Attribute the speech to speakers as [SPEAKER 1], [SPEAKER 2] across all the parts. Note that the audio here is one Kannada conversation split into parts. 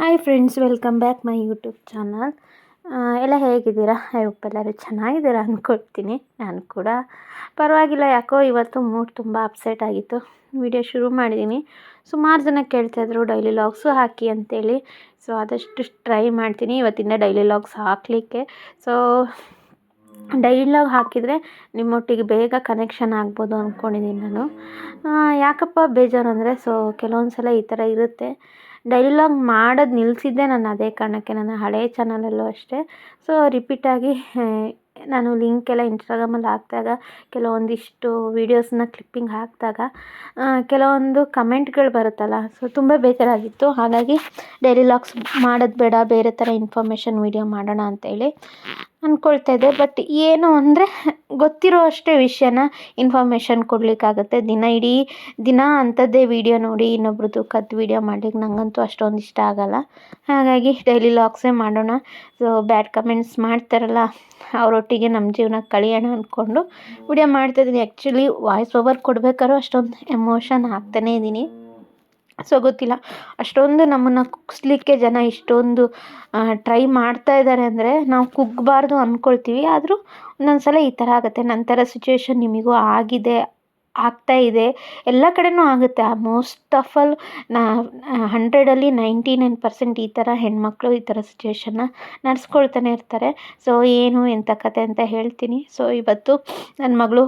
[SPEAKER 1] Hi friends welcome back my YouTube channel ಎಲ್ಲ ಹೇಗಿದ್ದೀರಾ? ಐ ಹೋಪ್ ಎಲ್ಲರೂ ಚೆನ್ನಾಗಿದ್ದೀರಾ ಅಂದ್ಕೊಳ್ತೀನಿ ನಾನು ಕೂಡ. ಪರವಾಗಿಲ್ಲ, ಯಾಕೋ ಇವತ್ತು ಮೂಡ್ ತುಂಬ ಅಪ್ಸೆಟ್ ಆಗಿತ್ತು. ವಿಡಿಯೋ ಶುರು ಮಾಡಿದ್ದೀನಿ ಸುಮಾರು ಜನ ಕೇಳ್ತಾಯಿದ್ರು ಡೈಲಿ ಲಾಗ್ಸು ಹಾಕಿ ಅಂತೇಳಿ. ಸೊ ಆದಷ್ಟು ಟ್ರೈ ಮಾಡ್ತೀನಿ. ಇವತ್ತಿಂದ ಡೈಲಿ ಲಾಗ್ಸ್ ಹಾಕಲಿಕ್ಕೆ. ಸೊ ಲಾಗ್ ಹಾಕಿದರೆ ನಿಮ್ಮೊಟ್ಟಿಗೆ ಬೇಗ ಕನೆಕ್ಷನ್ ಆಗ್ಬೋದು ಅಂದ್ಕೊಂಡಿದ್ದೀನಿ ನಾನು. ಯಾಕಪ್ಪ ಬೇಜಾರು ಅಂದರೆ ಸೊ ಕೆಲವೊಂದು ಸಲ ಈ ಥರ ಇರುತ್ತೆ. ಡೈಲಾಗ್ ಮಾಡೋದು ನಿಲ್ಲಿಸಿದ್ದೆ ನಾನು ಅದೇ ಕಾರಣಕ್ಕೆ ನನ್ನ ಹಳೆಯ ಚಾನಲಲ್ಲೂ ಅಷ್ಟೇ. ಸೊ ರಿಪೀಟಾಗಿ ನಾನು ಲಿಂಕ್ ಎಲ್ಲ ಇನ್ಸ್ಟಾಗ್ರಾಮಲ್ಲಿ ಹಾಕಿದಾಗ, ಕೆಲವೊಂದಿಷ್ಟು ವೀಡಿಯೋಸ್ನ ಕ್ಲಿಪ್ಪಿಂಗ್ ಹಾಕಿದಾಗ ಕೆಲವೊಂದು ಕಮೆಂಟ್ಗಳು ಬರುತ್ತಲ್ಲ ಸೊ ತುಂಬ ಬೇಜಾರಾಗಿತ್ತು. ಹಾಗಾಗಿ ಡೈಲಿ ಲಾಗ್ಸ್ ಮಾಡೋದು ಬೇಡ, ಬೇರೆ ಥರ ಇನ್ಫಾರ್ಮೇಷನ್ ವೀಡಿಯೋ ಮಾಡೋಣ ಅಂತೇಳಿ. ಅಂದ್ಕೊಳ್ತಾ ಇದ್ದೆ. ಬಟ್ ಏನು ಅಂದರೆ ಗೊತ್ತಿರೋ ಅಷ್ಟೇ ವಿಷಯನ ಇನ್ಫಾರ್ಮೇಷನ್ ಕೊಡಲಿಕ್ಕಾಗತ್ತೆ. ದಿನ ಇಡೀ ದಿನ ಅಂಥದ್ದೇ ವೀಡಿಯೋ ನೋಡಿ ಇನ್ನೊಬ್ರದ್ದು ಕದ್ದು ವೀಡಿಯೋ ಮಾಡ್ಲಿಕ್ಕೆ ನನಗಂತೂ ಅಷ್ಟೊಂದು ಇಷ್ಟ ಆಗೋಲ್ಲ. ಹಾಗಾಗಿ ಡೈಲಿ ಲಾಕ್ಸೇ ಮಾಡೋಣ. ಸೊ ಬ್ಯಾಡ್ ಕಮೆಂಟ್ಸ್ ಮಾಡ್ತಾರಲ್ಲ, ಅವರೊಟ್ಟಿಗೆ ನಮ್ಮ ಜೀವನ ಕಳಿಯೋಣ ಅಂದ್ಕೊಂಡು ವಿಡಿಯೋ ಮಾಡ್ತಾಯಿದ್ದೀನಿ ಆ್ಯಕ್ಚುಲಿ ವಾಯ್ಸ್ ಓವರ್ ಕೊಡಬೇಕಾದ್ರೂ ಅಷ್ಟೊಂದು ಎಮೋಷನ್ ಆಗ್ತಾನೇ ಇದ್ದೀನಿ. ಸೊ ಗೊತ್ತಿಲ್ಲ. ಅಷ್ಟೊಂದು ನಮ್ಮನ್ನು ಕುಗ್ಸ್ಲಿಕ್ಕೆ ಜನ ಇಷ್ಟೊಂದು ಟ್ರೈ ಮಾಡ್ತಾ ಇದ್ದಾರೆ ಅಂದರೆ ನಾವು ಕುಗ್ಗಬಾರ್ದು ಅಂದ್ಕೊಳ್ತೀವಿ ಆದರೂ ಒಂದೊಂದು ಸಲ ಈ ಥರ ಆಗುತ್ತೆ. ನಂತರ ಸಿಚುವೇಶನ್ ನಿಮಗೂ ಆಗಿದೆ, ಆಗ್ತಾ ಇದೆ. ಎಲ್ಲ ಕಡೆನೂ ಆಗುತ್ತೆ. ಮೋಸ್ಟ್ ಆಫ್ ಆಲ್ ನಾ ಹಂಡ್ರೆಡಲ್ಲಿ ನೈಂಟಿ ನೈನ್ ಪರ್ಸೆಂಟ್ ಈ ಥರ ಹೆಣ್ಮಕ್ಳು ಈ ಥರ ಸಿಚುವೇಶನ್ನ ನಡೆಸ್ಕೊಳ್ತಾನೆ ಇರ್ತಾರೆ. ಸೊ ಏನು ಎಂಥ ಕತೆ ಅಂತ ಹೇಳ್ತೀನಿ. ಸೊ ಇವತ್ತು ನನ್ನ ಮಗಳು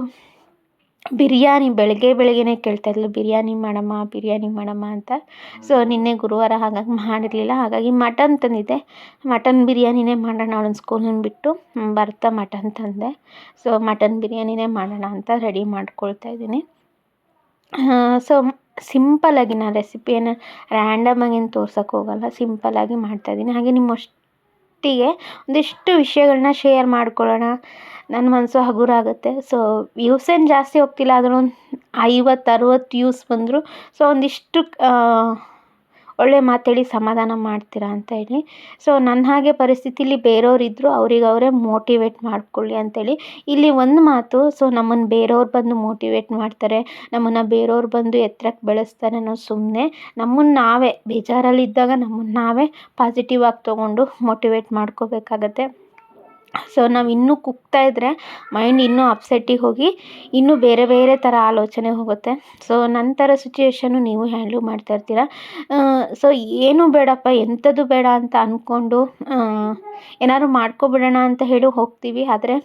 [SPEAKER 1] ಬಿರಿಯಾನಿ ಬೆಳಗ್ಗೆ ಬೆಳಗ್ಗೆನೇ ಕೇಳ್ತಾಯಿದ್ಲು ಬಿರಿಯಾನಿ ಮಾಡಮ್ಮ ಬಿರಿಯಾನಿ ಮಾಡಮ್ಮ ಅಂತ. ಸೊ ನಿನ್ನೆ ಗುರುವಾರ ಹಾಗಾಗಿ ಮಾಡಿರಲಿಲ್ಲ. ಹಾಗಾಗಿ ಮಟನ್ ತಂದಿದ್ದೆ. ಮಟನ್ ಬಿರಿಯಾನಿನೇ ಮಾಡೋಣ ಅವಳನ್ನ ಸ್ಕೂಲನ್ನು ಬಿಟ್ಟು ಬರ್ತಾ ಮಟನ್ ತಂದೆ. ಸೊ ಮಟನ್ ಬಿರಿಯಾನಿನೇ ಮಾಡೋಣ ಅಂತ ರೆಡಿ ಮಾಡ್ಕೊಳ್ತಾ ಇದ್ದೀನಿ. ಸೊ ಸಿಂಪಲ್ಲಾಗಿ ನಾನು ರೆಸಿಪಿಯನ್ನು ರ್ಯಾಂಡಮ್ ಏನು ತೋರ್ಸೋಕ್ಕೆ ಹೋಗಲ್ಲ. ಸಿಂಪಲ್ಲಾಗಿ ಮಾಡ್ತಾಯಿದ್ದೀನಿ ಹಾಗೆ ನಿಮ್ಮೊಟ್ಟಿಗೆ ಒಂದಿಷ್ಟು ವಿಷಯಗಳನ್ನ ಶೇರ್ ಮಾಡ್ಕೊಳ್ಳೋಣ. ನನ್ನ ಮನಸ್ಸು ಹಗುರ ಆಗುತ್ತೆ ಸೊ ವ್ಯೂಸ್ ಏನು ಜಾಸ್ತಿ ಹೋಗ್ತಿಲ್ಲ, ಆದರೂ ಒಂದು ಐವತ್ತು ಅರುವತ್ತು ವ್ಯೂಸ್ ಬಂದರು. ಸೊ ಒಂದಿಷ್ಟು ಒಳ್ಳೆ ಮಾತೇಳಿ ಸಮಾಧಾನ ಮಾಡ್ತೀರಾ ಅಂತ ಹೇಳಿ. ಸೊ ನನ್ನ ಹಾಗೆ ಪರಿಸ್ಥಿತಿಲಿ ಇದ್ದರೂ ಅವ್ರಿಗೆ ಅವರೇ ಮೋಟಿವೇಟ್ ಮಾಡ್ಕೊಳ್ಳಿ ಅಂತೇಳಿ ಇಲ್ಲಿ ಒಂದು ಮಾತು ಸೊ ನಮ್ಮನ್ನು ಬೇರೆಯವ್ರು ಬಂದು ಮೋಟಿವೇಟ್ ಮಾಡ್ತಾರೆ. ನಮ್ಮನ್ನು ಬೇರೆಯವ್ರು ಬಂದು ಎತ್ತರಕ್ಕೆ ಬೆಳೆಸ್ತಾರೆ ಅನ್ನೋ ಸುಮ್ಮನೆ ನಮ್ಮನ್ನು ನಾವೇ, ಬೇಜಾರಲ್ಲಿದ್ದಾಗ ನಮ್ಮನ್ನು ನಾವೇ ಪಾಸಿಟಿವ್ ಆಗಿ ತೊಗೊಂಡು ಮೋಟಿವೇಟ್ ಮಾಡ್ಕೋಬೇಕಾಗತ್ತೆ. ಸೊ ನಾವು ಇನ್ನೂ ಕುಗ್ತಾ ಇದ್ದರೆ ಮೈಂಡ್ ಇನ್ನೂ ಅಪ್ಸೆಟ್ಟಿಗೆ ಹೋಗಿ ಇನ್ನೂ ಬೇರೆ ಬೇರೆ ಥರ ಆಲೋಚನೆ ಹೋಗುತ್ತೆ. ಸೊ ನಂತರ ಸಿಚುಯೇಷನ್ನು ನೀವು ಹ್ಯಾಂಡ್ಲ್ ಮಾಡ್ತಾ ಇರ್ತೀರ? ಸೊ ಏನೂ ಬೇಡಪ್ಪ, ಎಂಥದ್ದು ಬೇಡ ಅಂತ ಅಂದ್ಕೊಂಡು ಏನಾದ್ರು ಮಾಡ್ಕೊಬಿಡೋಣ ಅಂತ ಹೇಳಿ ಹೋಗ್ತೀವಿ. ಆದರೆ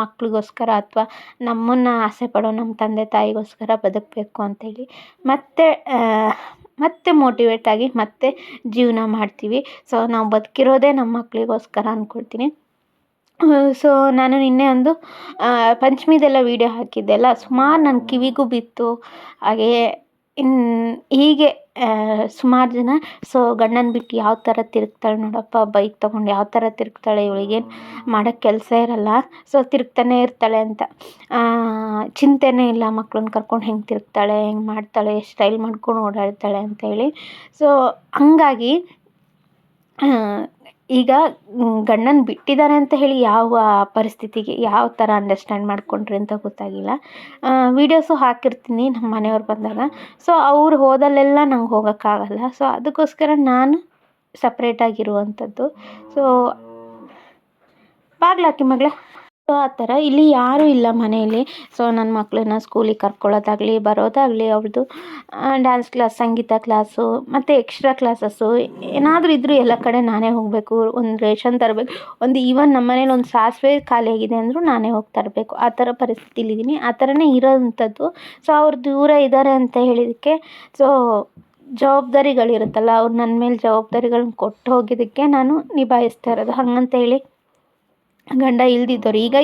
[SPEAKER 1] ಮಕ್ಳಿಗೋಸ್ಕರ ಅಥವಾ ನಮ್ಮನ್ನು ಆಸೆ ಪಡೋ ನಮ್ಮ ತಂದೆ ತಾಯಿಗೋಸ್ಕರ ಬದುಕಬೇಕು ಅಂತೇಳಿ ಮತ್ತೆ ಮತ್ತೆ ಮೋಟಿವೇಟ್ ಆಗಿ ಮತ್ತೆ ಜೀವನ ಮಾಡ್ತೀವಿ. ಸೊ ನಾವು ಬದುಕಿರೋದೇ ನಮ್ಮ ಮಕ್ಕಳಿಗೋಸ್ಕರ ಅಂದ್ಕೊಳ್ತೀನಿ ಸೊ ನಾನು ನಿನ್ನೆ ಒಂದು ಪಂಚಮಿದೆಲ್ಲ ವೀಡಿಯೋ ಹಾಕಿದ್ದೆ ಅಲ್ಲ? ಸುಮಾರು ನನ್ನ ಕಿವಿಗೂ ಬಿತ್ತು. ಹಾಗೆಯೇ ಇನ್ನು ಹೀಗೆ ಸುಮಾರು ಜನ ಸೊ ಗಂಡನ ಬಿಟ್ಟು ಯಾವ ಥರ ತಿರುಗ್ತಾಳೆ ನೋಡಪ್ಪ? ಬೈಕ್ ತೊಗೊಂಡು ಯಾವ ಥರ ತಿರುಗ್ತಾಳೆ? ಇವಳಿಗೇನು ಮಾಡೋಕ್ಕೆ ಕೆಲಸ ಇರಲ್ಲ. ಸೊ ತಿರುಗ್ತಾನೆ ಇರ್ತಾಳೆ ಅಂತ. ಚಿಂತೆನೇ ಇಲ್ಲ ಮಕ್ಳನ್ನ ಕರ್ಕೊಂಡು ಹೆಂಗೆ ತಿರುಗ್ತಾಳೆ? ಹೆಂಗೆ ಮಾಡ್ತಾಳೆ? ಸ್ಟೈಲ್ ಮಾಡ್ಕೊಂಡು ಓಡಾಡ್ತಾಳೆ ಅಂತೇಳಿ ಸೊ ಹಂಗಾಗಿ ಈಗ ಗಂಡನ ಬಿಟ್ಟಿದ್ದಾರೆ ಅಂತ ಹೇಳಿ ಯಾವ ಪರಿಸ್ಥಿತಿಗೆ, ಯಾವ ಥರ ಅಂಡರ್ಸ್ಟ್ಯಾಂಡ್ ಮಾಡಿಕೊಂಡ್ರಿ ಅಂತ ಗೊತ್ತಾಗಿಲ್ಲ. ವೀಡಿಯೋಸು ಹಾಕಿರ್ತೀನಿ ನಮ್ಮ ಮನೆಯವ್ರು ಬಂದಾಗ. ಸೊ ಅವ್ರು ಹೋದಲ್ಲೆಲ್ಲ ನಂಗೆ ಹೋಗೋಕ್ಕಾಗಲ್ಲ. ಸೊ ಅದಕ್ಕೋಸ್ಕರ ನಾನು ಸಪ್ರೇಟಾಗಿರುವಂಥದ್ದು ಸೊ ಬಾಗ್ಲಾಕಿ ಮಗಳೇ. ಸೊ ಆ ಥರ ಇಲ್ಲಿ ಯಾರೂ ಇಲ್ಲ ಮನೆಯಲ್ಲಿ. ಸೊ ನನ್ನ ಮಕ್ಕಳನ್ನ ಸ್ಕೂಲಿಗೆ ಕರ್ಕೊಳ್ಳೋದಾಗಲಿ, ಬರೋದಾಗಲಿ ಅವ್ರದ್ದು ಡ್ಯಾನ್ಸ್ ಕ್ಲಾಸ್ ಸಂಗೀತ ಕ್ಲಾಸು ಮತ್ತು ಎಕ್ಸ್ಟ್ರಾ ಕ್ಲಾಸಸ್ಸು ಏನಾದರೂ ಇದ್ದರೂ ಎಲ್ಲ ಕಡೆ ನಾನೇ ಹೋಗಬೇಕು. ಒಂದು ರೇಷನ್ ತರಬೇಕು. ಒಂದು ಈವನ್ ನಮ್ಮ ಮನೇಲಿ ಒಂದು ಸಾಸಿವೆ ಖಾಲಿಯಾಗಿದೆ ಅಂದರೂ ನಾನೇ ಹೋಗಿ ತರಬೇಕು. ಆ ಥರ ಪರಿಸ್ಥಿತಿಲಿದ್ದೀನಿ ಆ ಥರನೇ ಇರೋವಂಥದ್ದು ಸೊ ಅವ್ರು ದೂರ ಇದ್ದಾರೆ ಅಂತ ಹೇಳಿದ್ದಕ್ಕೆ ಸೊ ಜವಾಬ್ದಾರಿಗಳಿರುತ್ತಲ್ಲ, ಅವ್ರು ನನ್ನ ಮೇಲೆ ಜವಾಬ್ದಾರಿಗಳನ್ನ ಕೊಟ್ಟು ಹೋಗಿದ್ದಕ್ಕೆ ನಾನು ನಿಭಾಯಿಸ್ತಾ ಇರೋದು. ಹಾಗಂತ ಹೇಳಿ ಗಂಡ ಇಲ್ದಿದ್ದವ್ರು. ಈಗ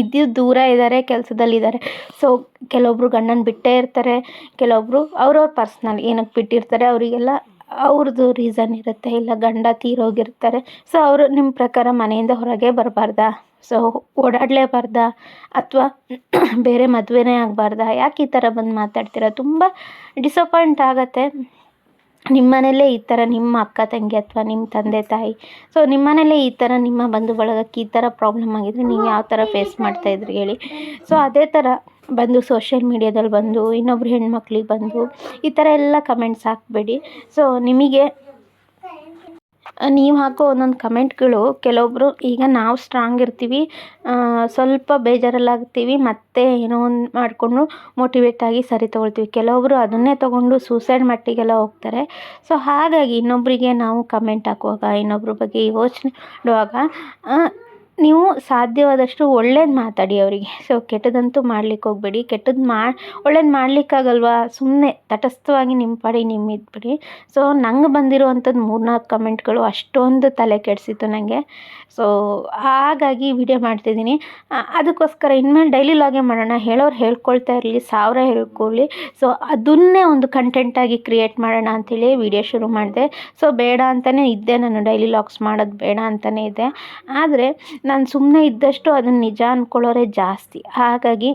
[SPEAKER 1] ಇದ್ದಿದ್ದು ದೂರ ಇದ್ದಾರೆ ಕೆಲಸದಲ್ಲಿದ್ದಾರೆ ಸೊ ಕೆಲವೊಬ್ಬರು ಗಂಡನ ಬಿಟ್ಟೇ ಇರ್ತಾರೆ ಕೆಲವೊಬ್ಬರು ಅವ್ರವ್ರ ಪರ್ಸ್ನಲ್ ಏನಕ್ಕೆ ಬಿಟ್ಟಿರ್ತಾರೆ, ಅವರಿಗೆಲ್ಲ ಅವ್ರದ್ದು ರೀಸನ್ ಇರುತ್ತೆ. ಇಲ್ಲ, ಗಂಡ ತೀರೋಗಿರ್ತಾರೆ. ಸೊ ಅವರು ನಿಮ್ಮ ಪ್ರಕಾರ ಮನೆಯಿಂದ ಹೊರಗೆ ಬರಬಾರ್ದಾ? ಸೊ ಓಡಾಡಲೇಬಾರ್ದಾ? ಅಥವಾ ಬೇರೆ ಮದುವೆನೇ ಆಗಬಾರ್ದಾ? ಯಾಕೆ ಈ ಥರ ಬಂದು ಮಾತಾಡ್ತೀರ? ತುಂಬ ಡಿಸಪಾಯಿಂಟ್ ಆಗುತ್ತೆ. ನಿಮ್ಮ ಮನೆಯಲ್ಲೇ ಈ ಥರ ನಿಮ್ಮ ಅಕ್ಕ ತಂಗಿ ಅಥವಾ ನಿಮ್ಮ ತಂದೆ ತಾಯಿ. ಸೊ ಮನೆಯಲ್ಲೇ ಈ ಥರ ನಿಮ್ಮ ಬಂಧು ಬಳಗಕ್ಕೆ ಈ ಥರ ಪ್ರಾಬ್ಲಮ್ ಆಗಿದ್ರೆ ನೀವು ಯಾವ ಥರ ಫೇಸ್ ಮಾಡ್ತಾಯಿದ್ರಿ ಹೇಳಿ. ಸೊ ಅದೇ ಥರ ಬಂದು ಸೋಷಿಯಲ್ ಮೀಡ್ಯಾದಲ್ಲಿ ಬಂದು, ಇನ್ನೊಬ್ರು ಹೆಣ್ಮಕ್ಳಿಗೆ ಬಂದು ಈ ಥರ ಎಲ್ಲ ಕಮೆಂಟ್ಸ್ ಹಾಕಬೇಡಿ. ಸೊ ನಿಮಗೆ ನೀವು ಹಾಕೋ ಒಂದೊಂದು ಕಮೆಂಟ್ಗಳು ಕೆಲವೊಬ್ಬರು ಈಗ ನಾವು ಸ್ಟ್ರಾಂಗ್ ಇರ್ತೀವಿ ಸ್ವಲ್ಪ ಬೇಜಾರಲ್ಲಾಗ್ತೀವಿ, ಮತ್ತೆ ಏನೋ ಒಂದು ಮಾಡಿಕೊಂಡು ಮೋಟಿವೇಟ್ ಆಗಿ ಸರಿ ತೊಗೊಳ್ತೀವಿ. ಕೆಲವೊಬ್ಬರು ಅದನ್ನೇ ತೊಗೊಂಡು ಸೂಸೈಡ್ ಮಟ್ಟಿಗೆಲ್ಲ ಹೋಗ್ತಾರೆ. ಸೊ ಹಾಗಾಗಿ ಇನ್ನೊಬ್ಬರಿಗೆ ನಾವು ಕಮೆಂಟ್ ಹಾಕುವಾಗ ಇನ್ನೊಬ್ಬರ ಬಗ್ಗೆ ಯೋಚನೆ ಮಾಡುವಾಗ ನೀವು ಸಾಧ್ಯವಾದಷ್ಟು ಒಳ್ಳೇದು ಮಾತಾಡಿ ಅವರಿಗೆ. ಸೊ ಕೆಟ್ಟದಂತೂ ಮಾಡ್ಲಿಕ್ಕೆ ಹೋಗಬೇಡಿ. ಕೆಟ್ಟದ್ದು ಮಾ, ಒಳ್ಳೇದು ಮಾಡಲಿಕ್ಕಾಗಲ್ವಾ? ಸುಮ್ಮನೆ ತಟಸ್ಥವಾಗಿ ನಿಮ್ಮ ಪಾಡಿಗೆ ನಿಮ್ಮ ಇದ್ಬಿಡಿ ಸೊ ನಂಗೆ ಬಂದಿರುವಂಥದ್ದು ಮೂರು ನಾಲ್ಕು ಕಮೆಂಟ್ಗಳು ಅಷ್ಟೊಂದು ತಲೆ ಕೆಡಿಸಿತ್ತು ನನಗೆ ಸೊ ಹಾಗಾಗಿ ವಿಡಿಯೋ ಮಾಡ್ತಿದ್ದೀನಿ. ಅದಕ್ಕೋಸ್ಕರ ಇನ್ಮೇಲೆ ಡೈಲಿ ಲಾಗೇ ಮಾಡೋಣ. ಹೇಳೋರು ಹೇಳ್ಕೊಳ್ತಾ ಇರಲಿ, ಸಾವಿರ ಹೇಳ್ಕೊಳ್ಳಿ ಸೊ ಅದನ್ನೇ ಒಂದು ಕಂಟೆಂಟಾಗಿ ಕ್ರಿಯೇಟ್ ಮಾಡೋಣ ಅಂಥೇಳಿ ವಿಡಿಯೋ ಶುರು ಮಾಡಿದೆ. ಸೊ ಬೇಡ ಅಂತಲೇ ಇದ್ದೆ. ನಾನು ಡೈಲಿ ಲಾಗ್ಸ್ ಮಾಡೋದು ಬೇಡ ಅಂತಲೇ ಇದೆ ಆದರೆ ನಾನು ಸುಮ್ಮನೆ ಇದ್ದಷ್ಟು ಅದನ್ನು ನಿಜ ಅಂದ್ಕೊಳ್ಳೋರೆ ಜಾಸ್ತಿ. ಹಾಗಾಗಿ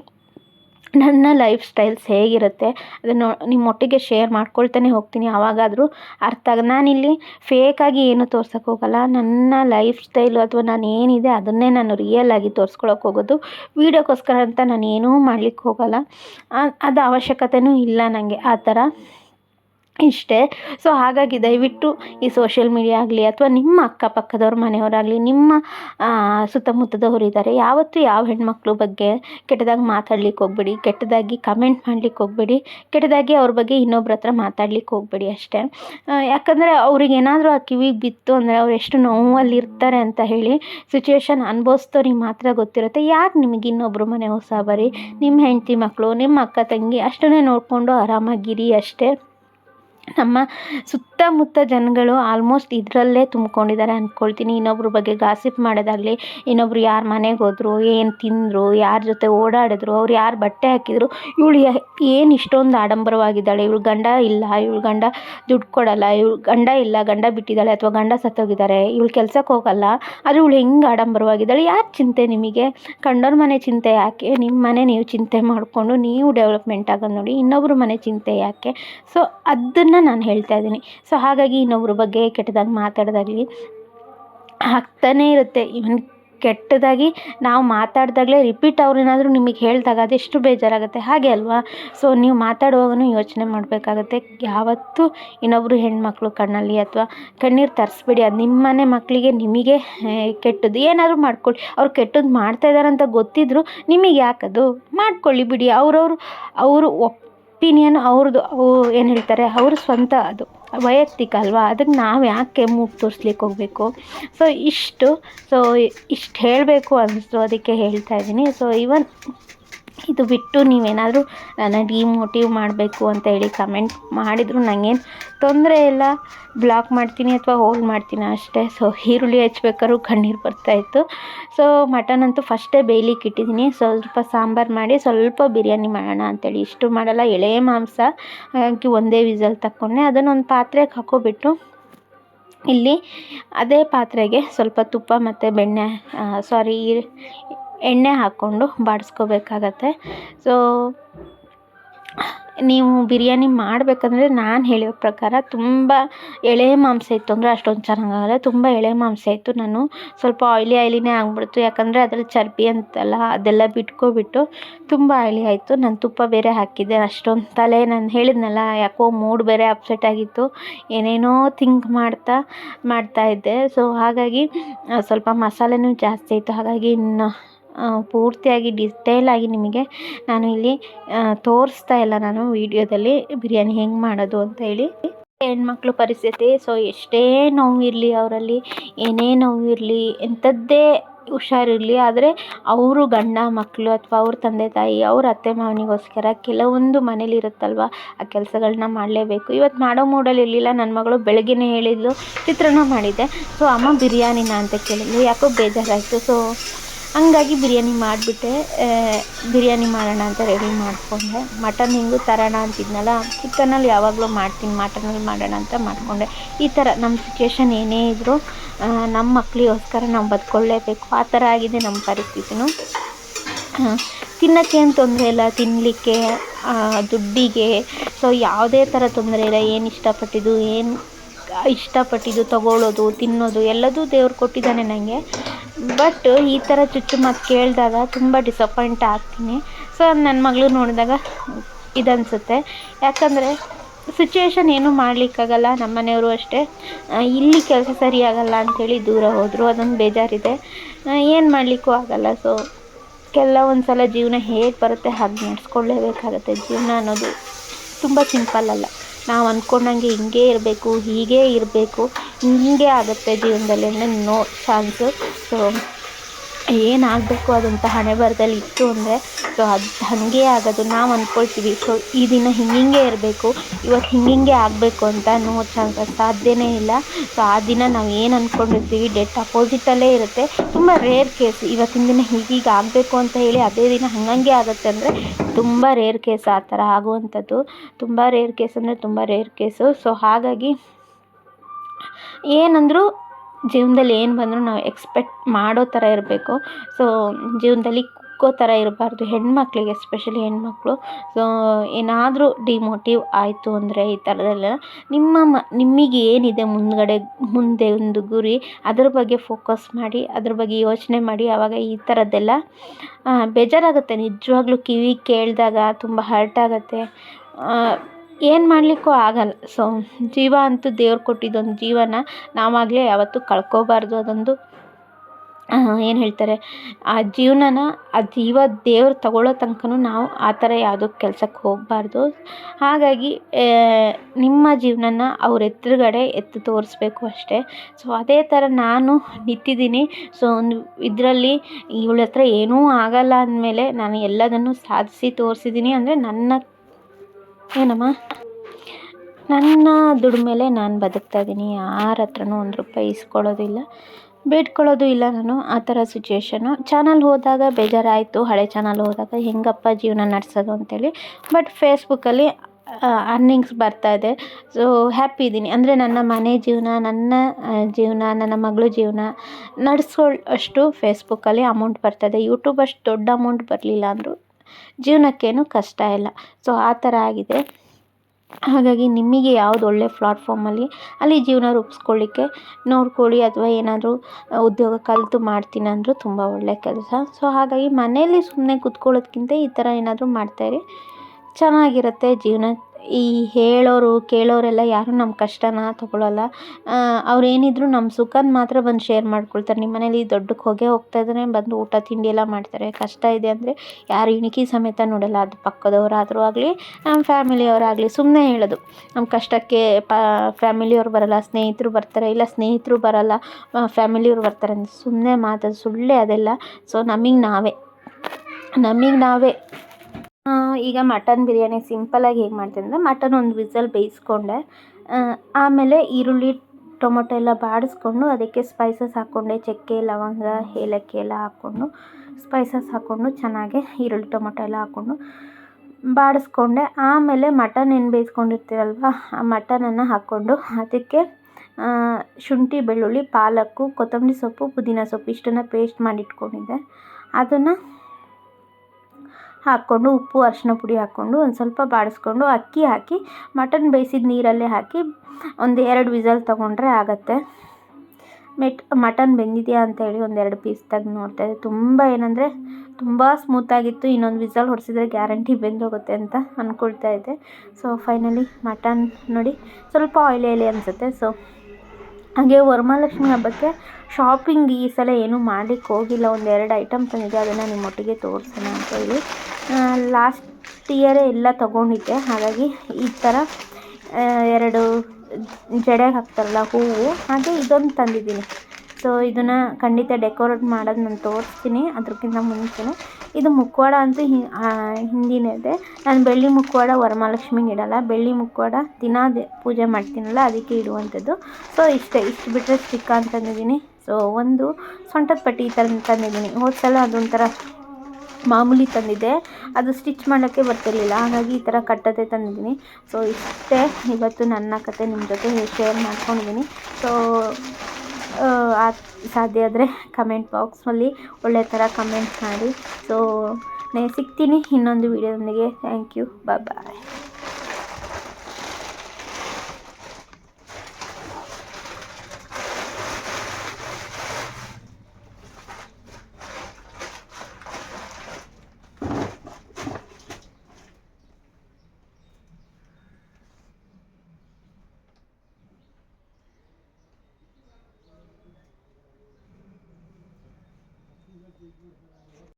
[SPEAKER 1] ನನ್ನ ಲೈಫ್ ಸ್ಟೈಲ್ಸ್ ಹೇಗಿರುತ್ತೆ ಅದನ್ನು ನಿಮ್ಮೊಟ್ಟಿಗೆ ಶೇರ್ ಮಾಡ್ಕೊಳ್ತಾನೆ ಹೋಗ್ತೀನಿ. ಯಾವಾಗಾದರೂ ಅರ್ಥ ಆಗ ನಾನಿಲ್ಲಿ ಫೇಕಾಗಿ ಏನು ತೋರ್ಸೋಕ್ಕೆ ಹೋಗಲ್ಲ. ನನ್ನ ಲೈಫ್ ಸ್ಟೈಲು ಅಥವಾ ನಾನು ಏನಿದೆ ಅದನ್ನೇ ನಾನು ರಿಯಲ್ ಆಗಿ ತೋರಿಸ್ಕೊಳಕ್ಕೆ ಹೋಗೋದು. ವೀಡಿಯೋಕ್ಕೋಸ್ಕರ ಅಂತ ನಾನು ಏನೂ ಮಾಡ್ಲಿಕ್ಕೆ ಹೋಗಲ್ಲ. ಅದು ಅವಶ್ಯಕತೆಯೂ ಇಲ್ಲ ನನಗೆ ಆ ಥರ ಇಷ್ಟೇ. ಸೊ ಹಾಗಾಗಿ ದಯವಿಟ್ಟು ಈ ಸೋಷಿಯಲ್ ಮೀಡಿಯಾ ಆಗಲಿ ಅಥವಾ ನಿಮ್ಮ ಅಕ್ಕಪಕ್ಕದವ್ರ ಮನೆಯವರಾಗಲಿ, ನಿಮ್ಮ ಸುತ್ತಮುತ್ತದವರು ಇದ್ದಾರೆ ಯಾವತ್ತೂ ಯಾವ ಹೆಣ್ಮಕ್ಳು ಬಗ್ಗೆ ಕೆಟ್ಟದಾಗಿ ಮಾತಾಡ್ಲಿಕ್ಕೆ ಹೋಗ್ಬೇಡಿ, ಕೆಟ್ಟದಾಗಿ ಕಮೆಂಟ್ ಮಾಡ್ಲಿಕ್ಕೆ ಹೋಗ್ಬೇಡಿ, ಕೆಟ್ಟದಾಗಿ ಅವ್ರ ಬಗ್ಗೆ ಇನ್ನೊಬ್ರ ಹತ್ರ ಮಾತಾಡ್ಲಿಕ್ಕೆ ಹೋಗ್ಬೇಡಿ ಅಷ್ಟೇ. ಯಾಕಂದರೆ ಅವ್ರಿಗೆ ಏನಾದರೂ ಆ ಕಿವಿಗೆ ಬಿತ್ತು ಅಂದರೆ ಅವ್ರು ಎಷ್ಟು ನೋವಲ್ಲಿ ಇರ್ತಾರೆ ಅಂತ ಹೇಳಿ ಸಿಚುವೇಶನ್ ಅನುಭವಿಸ್ತವ್ರಿಗೆ ಮಾತ್ರ ಗೊತ್ತಿರುತ್ತೆ. ಯಾಕೆ ನಿಮಗೆ ಇನ್ನೊಬ್ಬರು ಮನೆ ಹೊಸ ಬರೀ? ನಿಮ್ಮ ಹೆಂಡತಿ ಮಕ್ಕಳು ನಿಮ್ಮ ಅಕ್ಕ ತಂಗಿ ಅಷ್ಟನ್ನೇ ನೋಡಿಕೊಂಡು ಆರಾಮಾಗಿರಿ ಅಷ್ಟೇ. ನಮ್ಮ ಸುತ್ತಮುತ್ತ ಜನಗಳು ಆಲ್ಮೋಸ್ಟ್ ಇದರಲ್ಲೇ ತುಂಬಿಕೊಂಡಿದ್ದಾರೆ ಅಂದ್ಕೊಳ್ತೀನಿ ಇನ್ನೊಬ್ರ ಬಗ್ಗೆ ಗಾಸಿಪ್ ಮಾಡೋದಾಗಲಿ, ಇನ್ನೊಬ್ರು ಯಾರ ಮನೆಗೆ ಹೋದರು, ಏನು ತಿಂದರು, ಯಾರ ಜೊತೆ ಓಡಾಡಿದ್ರು, ಅವ್ರು ಯಾರು ಬಟ್ಟೆ ಹಾಕಿದ್ರು, ಇವಳು ಏನು ಇಷ್ಟೊಂದು ಆಡಂಬರವಾಗಿದ್ದಾಳೆ. ಇವಳು ಗಂಡ ಇಲ್ಲ, ಇವಳು ಗಂಡ ದುಡ್ಡು ಕೊಡಲ್ಲ, ಇವಳು ಗಂಡ ಇಲ್ಲ, ಗಂಡ ಬಿಟ್ಟಿದ್ದಾಳೆ ಅಥವಾ ಗಂಡ ಸತ್ತೋಗಿದ್ದಾರೆ, ಇವಳು ಕೆಲ್ಸಕ್ಕೆ ಹೋಗಲ್ಲ, ಆದರೆ ಇವಳು ಹೆಂಗೆ ಆಡಂಬರವಾಗಿದ್ದಾಳೆ? ಯಾಕೆ ಚಿಂತೆ ನಿಮಗೆ? ಕಂಡೋರ ಮನೆ ಚಿಂತೆ ಯಾಕೆ? ನಿಮ್ಮ ಮನೆ ನೀವು ಚಿಂತೆ ಮಾಡಿಕೊಂಡು ನೀವು ಡೆವಲಪ್ಮೆಂಟ್ ಆಗೋದು ನೋಡಿ ಇನ್ನೊಬ್ಬರು ಮನೆ ಚಿಂತೆ ಯಾಕೆ? ಸೊ ಅದನ್ನು ನಾನು ಹೇಳ್ತಾ ಇದ್ದೀನಿ. ಸೊ ಹಾಗಾಗಿ ಇನ್ನೊಬ್ರ ಬಗ್ಗೆ ಕೆಟ್ಟದಾಗಿ ಮಾತಾಡೋದಾಗ್ಲಿ ಆಗ್ತಾನೇ ಇರುತ್ತೆ. ಇವನ್ ಕೆಟ್ಟದಾಗಿ ನಾವು ಮಾತಾಡಿದಾಗಲೇ ರಿಪೀಟ್ ಅವ್ರೇನಾದರೂ ನಿಮಗೆ ಹೇಳಿದಾಗ ಅದೆಷ್ಟು ಬೇಜಾರಾಗುತ್ತೆ. ಹಾಗೆ ಅಲ್ವಾ? ಸೊ ನೀವು ಮಾತಾಡುವಾಗಲೂ ಯೋಚನೆ ಮಾಡಬೇಕಾಗತ್ತೆ. ಯಾವತ್ತೂ ಇನ್ನೊಬ್ಬರು ಹೆಣ್ಮಕ್ಳು ಕಣ್ಣಲ್ಲಿ ಅಥವಾ ಕಣ್ಣೀರು ತರಿಸ್ಬಿಡಿ. ಅದು ನಿಮ್ಮ ಮನೆ ಮಕ್ಕಳಿಗೆ ನಿಮಗೆ ಕೆಟ್ಟದ್ದು ಏನಾದರೂ ಮಾಡ್ಕೊಳ್ಳಿ ಅವ್ರು ಕೆಟ್ಟದ್ದು ಮಾಡ್ತಾ ಇದ್ದಾರೆ ಅಂತ ಗೊತ್ತಿದ್ರು ನಿಮಗೆ ಯಾಕದು? ಮಾಡ್ಕೊಳ್ಳಿ ಬಿಡಿ. ಅವ್ರವ್ರು, ಅವರು ಒಪ್ ಒಪಿನಿಯನ್ ಅವ್ರದ್ದು. ಅವು ಏನು ಹೇಳ್ತಾರೆ? ಅವ್ರ ಸ್ವಂತ ಅದು. ವೈಯಕ್ತಿಕ ಅಲ್ವಾ? ಅದಕ್ಕೆ ನಾವು ಯಾಕೆ ಮೂಗು ತೋರಿಸ್ಲಿಕ್ಕೆ ಹೋಗಬೇಕು? ಸೊ ಇಷ್ಟು ಸೊ ಇಷ್ಟು ಹೇಳಬೇಕು ಅನ್ನಿಸ್ತು ಅದಕ್ಕೆ ಹೇಳ್ತಾ ಇದ್ದೀನಿ. ಸೊ ಇವನ್ ಇದು ಬಿಟ್ಟು ನೀವೇನಾದರೂ ನನ್ನ ಡಿಮೋಟಿವ್ ಮಾಡಬೇಕು ಅಂತ ಹೇಳಿ ಕಮೆಂಟ್ ಮಾಡಿದರೂ ನನಗೇನು ತೊಂದರೆ ಇಲ್ಲ. ಬ್ಲಾಕ್ ಮಾಡ್ತೀನಿ ಅಥವಾ ಹೋಲ್ಡ್ ಮಾಡ್ತೀನಿ ಅಷ್ಟೇ. ಸೊ ಈರುಳ್ಳಿ ಹಚ್ಬೇಕಾದ್ರೂ ಕಣ್ಣೀರು ಬರ್ತಾಯಿತ್ತು ಸೊ ಮಟನ್ ಅಂತೂ ಫಸ್ಟೇ ಬೇಯ್ಲಿಕ್ಕೆ ಇಟ್ಟಿದ್ದೀನಿ. ಸ್ವಲ್ಪ ಸಾಂಬಾರು ಮಾಡಿ ಸ್ವಲ್ಪ ಬಿರಿಯಾನಿ ಮಾಡೋಣ ಅಂತೇಳಿ. ಇಷ್ಟು ಮಾಡಲ್ಲ, ಎಳೆ ಮಾಂಸ, ಹಾಗಾಗಿ ಒಂದೇ ವಿಸಲ್ ತಕ್ಕೊಂಡೆ. ಅದನ್ನೊಂದು ಪಾತ್ರೆಗೆ ಹಾಕೋಬಿಟ್ಟು ಇಲ್ಲಿ ಅದೇ ಪಾತ್ರೆಗೆ ಸ್ವಲ್ಪ ತುಪ್ಪ ಮತ್ತು ಬೆಣ್ಣೆ ಸಾರಿ ಎಣ್ಣೆ ಹಾಕ್ಕೊಂಡು ಬಾಡಿಸ್ಕೋಬೇಕಾಗತ್ತೆ. ಸೊ ನೀವು ಬಿರಿಯಾನಿ ಮಾಡಬೇಕಂದ್ರೆ ನಾನು ಹೇಳಿದ ಪ್ರಕಾರ ತುಂಬ ಎಳೆ ಮಾಂಸ ಇತ್ತು ಅಂದರೆ ಅಷ್ಟೊಂದು ಚೆನ್ನಾಗಾಗಲ್ಲ. ತುಂಬ ಎಳೆ ಮಾಂಸ ಇತ್ತು. ನಾನು ಸ್ವಲ್ಪ ಆಯ್ಲಿ ಆಯ್ಲಿನೇ ಆಗಿಬಿಡ್ತು. ಯಾಕಂದರೆ ಅದ್ರಲ್ಲಿ ಚರ್ಬಿ ಅಂತಲ್ಲ ಅದೆಲ್ಲ ಬಿಟ್ಕೊಬಿಟ್ಟು ತುಂಬ ಆಯ್ಲಿ ಆಯಿತು. ನಾನು ತುಪ್ಪ ಬೇರೆ ಹಾಕಿದ್ದೆ. ಅಷ್ಟೊಂದು ತಲೆ ನಾನು ಹೇಳಿದ್ನಲ್ಲ, ಯಾಕೋ ಮೂಡ್ ಬೇರೆ ಅಪ್ಸೆಟ್ ಆಗಿತ್ತು. ಏನೇನೋ ಥಿಂಕ್ ಮಾಡ್ತಾ ಮಾಡ್ತಾಯಿದ್ದೆ ಸೊ ಹಾಗಾಗಿ, ಸ್ವಲ್ಪ ಮಸಾಲೆನೂ ಜಾಸ್ತಿ ಇತ್ತು ಹಾಗಾಗಿ ಇನ್ನು ಪೂರ್ತಿಯಾಗಿ ಡಿಟೇಲಾಗಿ ನಿಮಗೆ ನಾನು ಇಲ್ಲಿ ತೋರಿಸ್ತಾ ಇಲ್ಲ ನಾನು ವೀಡಿಯೋದಲ್ಲಿ ಬಿರಿಯಾನಿ ಹೆಂಗೆ ಮಾಡೋದು ಅಂತ ಹೇಳಿ. ಹೆಣ್ಮಕ್ಳು ಪರಿಸ್ಥಿತಿ ಸೊ ಎಷ್ಟೇ ನೋವಿರಲಿ ಅವರಲ್ಲಿ, ಏನೇ ನೋವಿರಲಿ ಎಂಥದ್ದೇ ಹುಷಾರಿರಲಿ ಆದರೆ ಅವರು ಗಂಡ ಮಕ್ಕಳು ಅಥವಾ ಅವ್ರ ತಂದೆ ತಾಯಿ, ಅವ್ರ ಅತ್ತೆ ಮಾವನಿಗೋಸ್ಕರ ಕೆಲವೊಂದು ಮನೇಲಿ ಇರುತ್ತಲ್ವ, ಆ ಕೆಲಸಗಳನ್ನ ಮಾಡಲೇಬೇಕು. ಇವತ್ತು ಮಾಡೋ ಮೂಡಲ್ಲಿ ಇರಲಿಲ್ಲ ನನ್ನ ಮಗಳು ಬೆಳಗ್ಗೆನೇ ಹೇಳಿದ್ಲು, ಚಿತ್ರಾನ್ನ ಮಾಡಿದ್ದೆ. ಸೊ ಅಮ್ಮ ಬಿರಿಯಾನಿನ ಅಂತ ಕೇಳಿದ್ಲು, ಯಾಕೋ ಬೇಜಾರಾಯಿತು. ಸೊ ಹಂಗಾಗಿ ಬಿರಿಯಾನಿ ಮಾಡಿಬಿಟ್ಟೆ. ಬಿರಿಯಾನಿ ಮಾಡೋಣ ಅಂತ ರೆಡಿ ಮಾಡಿಕೊಂಡೆ. ಮಟನ್ ಹೆಂಗೂ ತರೋಣ ಅಂತಿದ್ನಲ್ಲ ಚಿಕನಲ್ಲಿ ಯಾವಾಗಲೂ ಮಾಡ್ತೀನಿ ಮಟನಲ್ಲಿ ಮಾಡೋಣ ಅಂತ ಮಾಡಿಕೊಂಡೆ. ಈ ಥರ ನಮ್ಮ ಸಿಚುವೇಶನ್ ಏನೇ ಇದ್ದರೂ ನಮ್ಮ ಮಕ್ಕಳಿಗೋಸ್ಕರ ನಾವು ಬದುಕೊಳ್ಳೇಬೇಕು ಆ ಥರ ಆಗಿದೆ ನಮ್ಮ ಪರಿಸ್ಥಿತಿನೂ. ತಿನ್ನೋಕ್ಕೇನು ತೊಂದರೆ ಇಲ್ಲ. ತಿನ್ನಲಿಕ್ಕೆ ದುಡ್ಡಿಗೆ. ಸೊ ಯಾವುದೇ ಥರ ತೊಂದರೆ ಇಲ್ಲ. ಏನು ಇಷ್ಟಪಟ್ಟಿದ್ದು, ಏನು ಇಷ್ಟಪಟ್ಟಿದ್ದು ತಗೊಳ್ಳೋದು, ತಿನ್ನೋದು, ಎಲ್ಲದೂ ದೇವ್ರು ಕೊಟ್ಟಿದ್ದಾನೆ ನನಗೆ ಬಟ್ ಈ ಥರ ಚುಚ್ಚು ಮಾತು ಕೇಳಿದಾಗ ತುಂಬ ಡಿಸಪಾಯಿಂಟ್ ಆಗ್ತೀನಿ. ಸೊ ನನ್ನ ಮಗಳು ನೋಡಿದಾಗ ಇದನ್ಸುತ್ತೆ. ಯಾಕಂದರೆ ಸಿಚುವೇಶನ್ ಏನೂ ಮಾಡಲಿಕ್ಕಾಗಲ್ಲ ನಮ್ಮ ಮನೆಯವರು ಅಷ್ಟೇ ಇಲ್ಲಿ ಕೆಲಸ ಸರಿಯಾಗಲ್ಲ ಅಂಥೇಳಿ ದೂರ ಹೋದರು, ಅದೊಂದು ಬೇಜಾರಿದೆ. ಏನು ಮಾಡಲಿಕ್ಕೂ ಆಗಲ್ಲ. ಸೊ ಕೆಲವೊಂದು ಸಲ ಜೀವನ ಹೇಗೆ ಬರುತ್ತೆ ಹಾಗೆ ನಡೆಸ್ಕೊಳ್ಳೇಬೇಕಾಗತ್ತೆ. ಜೀವನ ಅನ್ನೋದು ತುಂಬ ಸಿಂಪಲ್ ಅಲ್ಲ. ನಾವು ಅಂದ್ಕೊಂಡಂಗೆ ಹಿಂಗೇ ಇರಬೇಕು ಹೀಗೇ ಇರಬೇಕು ಹಿಂಗೆ ಆಗುತ್ತೆ ಜೀವನದಲ್ಲಿ ಅಂದರೆ ನೋ ಚಾನ್ಸು ಸೊ ಏನಾಗಬೇಕು ಅದಂತ ಹಣೆ ಬರದಲ್ಲಿ ಇತ್ತು ಅಂದರೆ ಸೊ ಅದು ಹಾಗೆ ಆಗೋದು ನಾವು ಅಂದ್ಕೊಳ್ತೀವಿ ಸೊ ಈ ದಿನ ಹಿಂಗಿಂಗೆ ಇರಬೇಕು ಇವತ್ತು ಹಿಂಗಿಂಗೆ ಆಗಬೇಕು ಅಂತ ನೋ ಚಾನ್ಸಸ್ ಸಾಧ್ಯವೇ ಇಲ್ಲ. ಸೊ ಆ ದಿನ ನಾವು ಏನು ಅಂದ್ಕೊಂಡಿರ್ತೀವಿ ಡೆಟ್ ಅಪೋಸಿಟಲ್ಲೇ ಇರುತ್ತೆ. ತುಂಬ ರೇರ್ ಕೇಸ್ ಇವತ್ತಿನ ದಿನ ಹೀಗೀಗೆ ಆಗಬೇಕು ಅಂತ ಹೇಳಿ ಅದೇ ದಿನ ಹಂಗಂಗೆ ಆಗುತ್ತೆ ಅಂದರೆ ತುಂಬ ರೇರ್ ಕೇಸ್ ಆ ಥರ ಆಗುವಂಥದ್ದು. ತುಂಬ ರೇರ್ ಕೇಸ್ ಅಂದರೆ ತುಂಬ ರೇರ್ ಕೇಸು ಸೊ ಹಾಗಾಗಿ, ಏನಂದರೂ ಜೀವನದಲ್ಲಿ ಏನು ಬಂದರೂ ನಾವು ಎಕ್ಸ್ಪೆಕ್ಟ್ ಮಾಡೋ ಥರ ಇರಬೇಕು. ಸೊ ಜೀವನದಲ್ಲಿ ಕುಗ್ಗೋ ಥರ ಇರಬಾರ್ದು, ಹೆಣ್ಮಕ್ಳಿಗೆ ಎಸ್ಪೆಷಲಿ ಹೆಣ್ಮಕ್ಳು. ಸೊ ಏನಾದರೂ ಡಿಮೋಟಿವ್ ಆಯಿತು ಅಂದರೆ ಈ ಥರದೆಲ್ಲ ನಿಮ್ಮ ಮ ನಿಮಗೆ ಏನಿದೆ ಮುಂದುಗಡೆ, ಮುಂದೆ ಒಂದು ಗುರಿ, ಅದ್ರ ಬಗ್ಗೆ ಫೋಕಸ್ ಮಾಡಿ, ಅದ್ರ ಬಗ್ಗೆ ಯೋಚನೆ ಮಾಡಿ ಆವಾಗ ಈ ಥರದ್ದೆಲ್ಲ ಬೇಜಾರಾಗುತ್ತೆ. ನಿಜವಾಗ್ಲೂ ಕಿವಿ ಕೇಳಿದಾಗ ತುಂಬ ಹರ್ಟ್ ಆಗುತ್ತೆ. ಏನು ಮಾಡಲಿಕ್ಕೂ ಆಗಲ್ಲ. ಸೊ, ಜೀವ ಅಂತೂ ದೇವ್ರು ಕೊಟ್ಟಿದ್ದೊಂದು ಜೀವನ ನಾವಾಗಲೇ ಯಾವತ್ತೂ ಕಳ್ಕೊಬಾರ್ದು ಅದೊಂದು. ಏನು ಹೇಳ್ತಾರೆ, ಆ ಜೀವನನ, ಆ ಜೀವ ದೇವ್ರು ತಗೊಳ್ಳೋ ತನಕನೂ ನಾವು ಆ ಥರ ಯಾವುದೋ ಕೆಲ್ಸಕ್ಕೆ ಹೋಗಬಾರ್ದು. ಹಾಗಾಗಿ ನಿಮ್ಮ ಜೀವನನ ಅವ್ರ ಎದುರುಗಡೆ ಎತ್ತು ತೋರಿಸ್ಬೇಕು ಅಷ್ಟೇ. ಸೊ, ಅದೇ ಥರ ನಾನು ನಿಂತಿದ್ದೀನಿ. ಸೊ, ಒಂದು ಇದರಲ್ಲಿ ಇವಳ ಹತ್ರ ಏನೂ ಆಗಲ್ಲ ಅಂದಮೇಲೆ ನಾನು ಎಲ್ಲದನ್ನು ಸಾಧಿಸಿ ತೋರಿಸಿದ್ದೀನಿ. ಅಂದರೆ ನನ್ನ ಏನಮ್ಮ? ನನ್ನ ದುಡಿಮೆಲೆ ನಾನು ಬದುಕ್ತಾ ಇದ್ದೀನಿ ಯಾರ ಹತ್ರನೂ ಒಂದು ರೂಪಾಯಿ ಇಸ್ಕೊಳ್ಳೋದಿಲ್ಲ, ಬೇಡ್ಕೊಳ್ಳೋದು ಇಲ್ಲ ನಾನು. ಆ ಥರ ಸಿಚುಯೇಷನು ಚಾನಲ್ ಹೋದಾಗ ಬೇಜಾರಾಯಿತು. ಹಳೆ ಚಾನಲ್ ಹೋದಾಗ ಹೆಂಗಪ್ಪ ಜೀವನ ನಡೆಸೋದು ಅಂತೇಳಿ. ಬಟ್ ಫೇಸ್ಬುಕ್ಕಲ್ಲಿ ಅರ್ನಿಂಗ್ಸ್ ಬರ್ತಾ ಇದೆ. ಸೊ ಹ್ಯಾಪಿ ಇದ್ದೀನಿ ಅಂದರೆ ನನ್ನ ಮನೆ ಜೀವನ, ನನ್ನ ಜೀವನ, ನನ್ನ ಮಗಳ ಜೀವನ ನಡೆಸ್ಕೊಳ್ಳೋ ಅಷ್ಟು ಫೇಸ್ಬುಕ್ಕಲ್ಲಿ ಅಮೌಂಟ್ ಬರ್ತಾ ಇದೆ ಯೂಟ್ಯೂಬ್ ಅಷ್ಟು ದೊಡ್ಡ ಅಮೌಂಟ್ ಬರಲಿಲ್ಲ ಅಂದರೂ ಜೀವನಕ್ಕೇನು ಕಷ್ಟ ಇಲ್ಲ. ಸೊ ಆ ಥರ ಆಗಿದೆ. ಹಾಗಾಗಿ ನಿಮಗೆ ಯಾವುದು ಒಳ್ಳೆ ಪ್ಲಾಟ್ಫಾರ್ಮಲ್ಲಿ ಅಲ್ಲಿ ಜೀವನ ರೂಪಿಸ್ಕೊಳ್ಳಿಕ್ಕೆ ನೋಡ್ಕೊಳ್ಳಿ ಅಥವಾ ಏನಾದರೂ ಉದ್ಯೋಗ ಕಲಿತು ಮಾಡ್ತೀನಿ ಅಂದರೂ ತುಂಬ ಒಳ್ಳೆಯ ಕೆಲಸ. ಸೊ ಹಾಗಾಗಿ ಮನೆಯಲ್ಲಿ ಸುಮ್ಮನೆ ಕೂತ್ಕೊಳ್ಳೋದ್ಕಿಂತ ಈ ಥರ ಏನಾದರೂ ಮಾಡ್ತಾಯಿರಿ ಚೆನ್ನಾಗಿರುತ್ತೆ ಜೀವನ. ಈ ಹೇಳೋರು, ಕೇಳೋರೆಲ್ಲ ಯಾರೂ ನಮ್ಮ ಕಷ್ಟನ ತೊಗೊಳಲ್ಲ. ಅವ್ರು ಏನಿದ್ದರೂ ನಮ್ಮ ಸುಖನ ಮಾತ್ರ ಬಂದು ಶೇರ್ ಮಾಡ್ಕೊಳ್ತಾರೆ. ನಿಮ್ಮ ಮನೇಲಿ ದೊಡ್ಡಕ್ಕೆ ಹೋಗೇ ಹೋಗ್ತಾ ಇದ್ದಾರೆ ಬಂದು ಊಟ, ತಿಂಡಿ ಎಲ್ಲ ಮಾಡ್ತಾರೆ. ಕಷ್ಟ ಇದೆ ಅಂದರೆ ಯಾರು ಇಣುಕಿ ಸಮೇತ ನೋಡಲ್ಲ. ಅದು ಪಕ್ಕದವರಾದರೂ ಆಗಲಿ ನಮ್ಮ ಫ್ಯಾಮಿಲಿಯವರಾಗಲಿ ಸುಮ್ಮನೆ ಹೇಳೋದು. ನಮ್ಮ ಕಷ್ಟಕ್ಕೆ ಪ, ಫ್ಯಾಮಿಲಿಯವ್ರು ಬರಲ್ಲ, ಸ್ನೇಹಿತರು ಬರ್ತಾರೆ, ಇಲ್ಲ ಸ್ನೇಹಿತರು ಬರಲ್ಲ ಫ್ಯಾಮಿಲಿಯವ್ರು ಬರ್ತಾರೆ ಅಂತ ಸುಮ್ಮನೆ ಮಾತಾಡೋದು ಸುಳ್ಳೇ ಅದೆಲ್ಲ. ಸೊ ನಮಗೆ ನಾವೇ. ನಮಗೆ ನಾವೇ. ಈಗ ಮಟನ್ ಬಿರಿಯಾನಿ ಸಿಂಪಲಾಗಿ ಹೇಗೆ ಮಾಡ್ತೀನಿ ಅಂದರೆ ಮಟನ್ ಒಂದು ವಿಸಲ್ ಬೇಯಿಸ್ಕೊಂಡೆ. ಆಮೇಲೆ ಈರುಳ್ಳಿ, ಟೊಮೊಟೊ ಎಲ್ಲ ಬಾಡಿಸ್ಕೊಂಡು ಅದಕ್ಕೆ ಸ್ಪೈಸಸ್ ಹಾಕ್ಕೊಂಡೆ ಚಕ್ಕೆ, ಲವಂಗ, ಏಲಕ್ಕಿ ಎಲ್ಲ ಹಾಕ್ಕೊಂಡು ಸ್ಪೈಸಸ್ ಹಾಕ್ಕೊಂಡು ಚೆನ್ನಾಗೆ ಈರುಳ್ಳಿ, ಟೊಮೊಟೊ ಎಲ್ಲ ಹಾಕ್ಕೊಂಡು ಬಾಡಿಸ್ಕೊಂಡೆ. ಆಮೇಲೆ ಮಟನ್ ಏನು ಬೇಯಿಸ್ಕೊಂಡಿರ್ತೀರಲ್ವ, ಆ ಮಟನನ್ನು ಹಾಕ್ಕೊಂಡು ಅದಕ್ಕೆ ಶುಂಠಿ, ಬೆಳ್ಳುಳ್ಳಿ ಪಾಲಕ್ಕು ಕೊತ್ತಂಬರಿ ಸೊಪ್ಪು, ಪುದೀನ ಸೊಪ್ಪು ಇಷ್ಟನ್ನು ಪೇಸ್ಟ್ ಮಾಡಿಟ್ಕೊಂಡಿದ್ದೆ ಅದನ್ನು ಹಾಕ್ಕೊಂಡು ಉಪ್ಪು ಅರಿಶಿನ ಪುಡಿ ಹಾಕ್ಕೊಂಡು ಒಂದು ಸ್ವಲ್ಪ ಬಾಡಿಸ್ಕೊಂಡು ಅಕ್ಕಿ ಹಾಕಿ ಮಟನ್ ಬೇಯಿಸಿದ ನೀರಲ್ಲೇ ಹಾಕಿ ಒಂದು ಎರಡು ವಿಸಲ್ ತೊಗೊಂಡ್ರೆ ಆಗುತ್ತೆ. ಮೆಟ್ ಮಟನ್ ಬೆಂದಿದೆಯಾ ಅಂತೇಳಿ ಒಂದೆರಡು ಪೀಸ್ ತೆಗ್ದು ನೋಡ್ತಾಯಿದ್ದೆ ತುಂಬ ಏನಂದರೆ ತುಂಬ ಸ್ಮೂತಾಗಿತ್ತು ಇನ್ನೊಂದು ವಿಸಲ್ ಹೊಡೆಸಿದ್ರೆ ಗ್ಯಾರಂಟಿ ಬೆಂದೋಗುತ್ತೆ ಅಂತ ಅಂದ್ಕೊಳ್ತಾ ಇದ್ದೆ. ಸೊ ಫೈನಲಿ ಮಟನ್ ನೋಡಿ ಸ್ವಲ್ಪ ಆಯಿಲಿ ಅನಿಸುತ್ತೆ. ಸೊ ಹಾಗೆ ವರಮಹಾಲಕ್ಷ್ಮಿ ಹಬ್ಬಕ್ಕೆ ಶಾಪಿಂಗ್ ಈ ಸಲ ಏನೂ ಮಾಡಲಿಕ್ಕೆ ಹೋಗಿಲ್ಲ. ಒಂದು ಎರಡು ಐಟಮ್ ತಂದಿದೆ ಅದನ್ನು ನಿಮ್ಮೊಟ್ಟಿಗೆ ತೋರಿಸೋಣ ಅಂತ ಹೇಳಿ. ಲಾಸ್ಟ್ ಇಯರೇ ಎಲ್ಲ ತೊಗೊಂಡಿದ್ದೆ. ಹಾಗಾಗಿ ಈ ಥರ ಎರಡು ಜಡೆಗೆ ಹಾಕ್ತಾರಲ್ಲ ಹೂವು. ಹಾಗೆ ಇದೊಂದು ತಂದಿದ್ದೀನಿ. ಸೊ ಇದನ್ನು ಖಂಡಿತ ಡೆಕೋರೇಟ್ ಮಾಡೋದು ನಾನು ತೋರಿಸ್ತೀನಿ. ಅದಕ್ಕಿಂತ ಮುಂಚೆನೇ. ಇದು ಮುಖವಾಡ ಅಂತೂ ಇದೆ. ನಾನು ಬೆಳ್ಳಿ ಮುಖವಾಡ ವರಮಹಾಲಕ್ಷ್ಮಿಗೆ ಇಡಲ್ಲ. ಬೆಳ್ಳಿ ಮುಖವಾಡ ದಿನಾ ಪೂಜೆ ಮಾಡ್ತೀನಲ್ಲ, ಅದಕ್ಕೆ ಇಡುವಂಥದ್ದು. ಸೊ ಇಷ್ಟೇ. ಇಷ್ಟು ಬಿಟ್ಟರೆ ಸ್ಟಿಕ್ಕ ಅಂತ ಅಂದಿದ್ದೀನಿ ಸೊ ಒಂದು ಸೊಂಟದ ಪಟ್ಟಿ ಥರ ತಂದಿದ್ದೀನಿ. ಹೋದ ಸಲ ಅದೊಂಥರ ಮಾಮೂಲಿ ತಂದಿದ್ದೆ. ಅದು ಸ್ಟಿಚ್ ಮಾಡೋಕ್ಕೆ ಬರ್ತಿರ್ಲಿಲ್ಲ. ಹಾಗಾಗಿ ಈ ಥರ ಕಟ್ಟತೆ ತಂದಿದ್ದೀನಿ. ಸೊ ಇಷ್ಟೇ. ಇವತ್ತು ನನ್ನ ಕತೆ ನಿಮ್ಮ ಜೊತೆ ಶೇರ್ ಮಾಡ್ಕೊಂಡಿದ್ದೀನಿ. ಸೊ ಸಾಧ್ಯ ಆದರೆ ಕಮೆಂಟ್ ಬಾಕ್ಸಲ್ಲಿ ಒಳ್ಳೆ ಥರ ಕಮೆಂಟ್ ಮಾಡಿ. ಸೊ ಸಿಗ್ತೀನಿ ಇನ್ನೊಂದು ವೀಡಿಯೋದೊಂದಿಗೆ ಥ್ಯಾಂಕ್ ಯು ಬಾಯ್